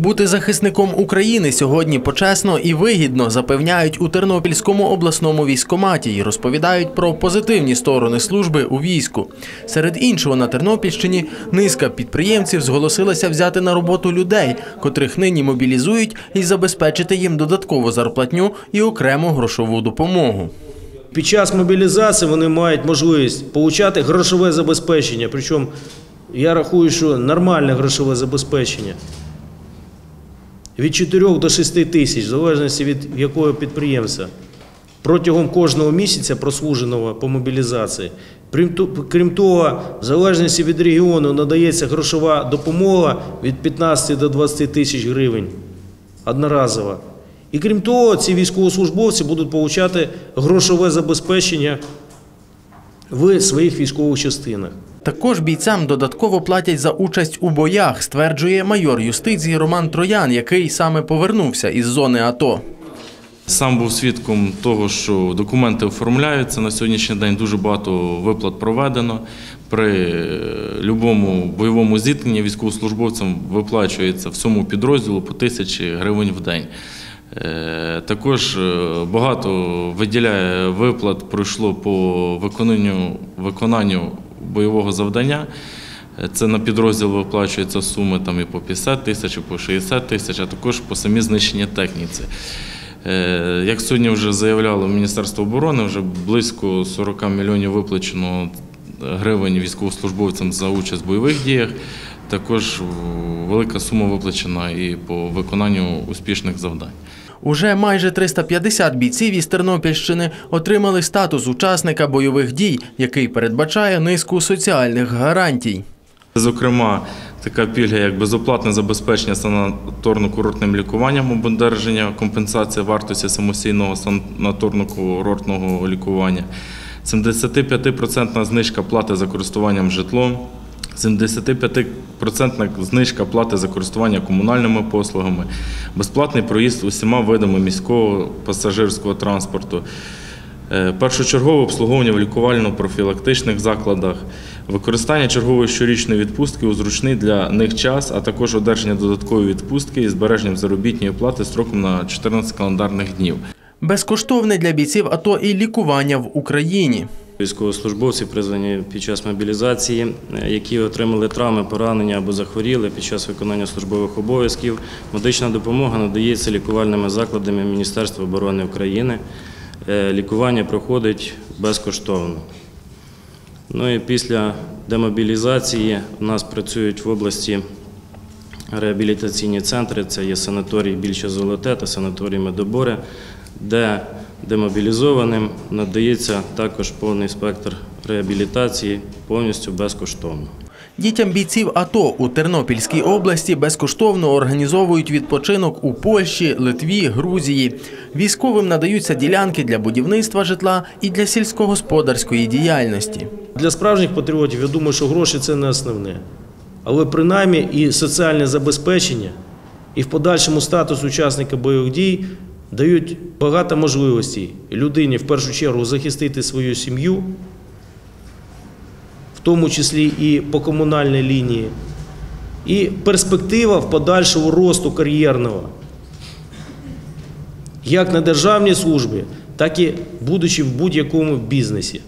Бути захисником України сьогодні почесно і вигідно запевняють у Тернопільському обласному військкоматі і розповідають про позитивні сторони служби у війську. Серед іншого на Тернопільщині низка підприємців зголосилася взяти на роботу людей, котрих нині мобілізують, і забезпечити їм додаткову зарплатню і окрему грошову допомогу. Під час мобілізації вони мають можливість отримати грошове забезпечення. Причому я рахую, що нормальне грошове забезпечення. Від 4 до 6 тисяч, в залежності від якого підприємця. Протягом кожного місяця прослуженого по мобілізації. Крім того, в залежності від регіону надається грошова допомога від 15 до 20 тисяч гривень одноразово. І крім того, ці військовослужбовці будуть отримати грошове забезпечення в своїх військових частинах. Також бійцям додатково платять за участь у боях, стверджує майор юстиції Роман Троян, який саме повернувся із зони АТО. Сам був свідком того, що документи оформляються. На сьогоднішній день дуже багато виплат проведено. При будь-якому бойовому зіткненні військовослужбовцям виплачується всьому підрозділу по тисячі гривень в день. Е, Також е, багато виділяє виплат пройшло по виконанню, виконанню бойового завдання. Е, Це на підрозділ виплачуються суми там і по 50 тисяч, і по 60 тисяч, а також по самі знищення техніці. Е, Як сьогодні вже заявляло Міністерство оборони, вже близько 40 мільйонів виплачено гривень військовослужбовцям за участь в бойових діях. Також велика сума виплачена і по виконанню успішних завдань. Уже майже 350 бійців із Тернопільщини отримали статус учасника бойових дій, який передбачає низку соціальних гарантій. Зокрема, така пільга, як безоплатне забезпечення санаторно-курортним лікуванням або компенсація вартості самостійного санаторно-курортного лікування, 75% знижка плати за користуванням житлом, 75% знижка плати за користування комунальними послугами, безплатний проїзд усіма видами міського пасажирського транспорту. Е, Першочергове обслуговування в лікувально-профілактичних закладах, використання чергової щорічної відпустки у зручний для них час, а також одержання додаткової відпустки із збереженням заробітної плати строком на 14 календарних днів. Безкоштовне для бійців АТО і лікування в Україні. Військовослужбовці, призвані під час мобілізації, е, які отримали травми, поранення або захворіли під час виконання службових обов'язків. Медична допомога надається лікувальними закладами Міністерства оборони України. Е, Лікування проходить безкоштовно. Ну і після демобілізації у нас працюють в області реабілітаційні центри. Це є санаторій Більше Золоте та санаторій Медобори, де демобілізованим надається також повний спектр реабілітації повністю безкоштовно. Дітям бійців АТО у Тернопільській області безкоштовно організовують відпочинок у Польщі, Литві, Грузії. Військовим надаються ділянки для будівництва житла і для сільськогосподарської діяльності. Для справжніх патріотів я думаю, що гроші це не основне. Але принаймні і соціальне забезпечення, і в подальшому статус учасника бойових дій дають багато можливостей людині в першу чергу захистити свою сім'ю, в тому числі і по комунальній лінії, і перспектива в подальшого росту кар'єрного, як на державній службі, так і будучи в будь-якому бізнесі.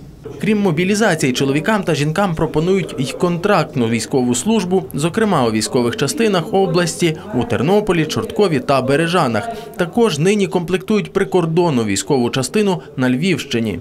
Крім мобілізації, чоловікам та жінкам пропонують й контрактну військову службу, зокрема у військових частинах області у Тернополі, Чорткові та Бережанах. Також нині комплектують прикордонну військову частину на Львівщині.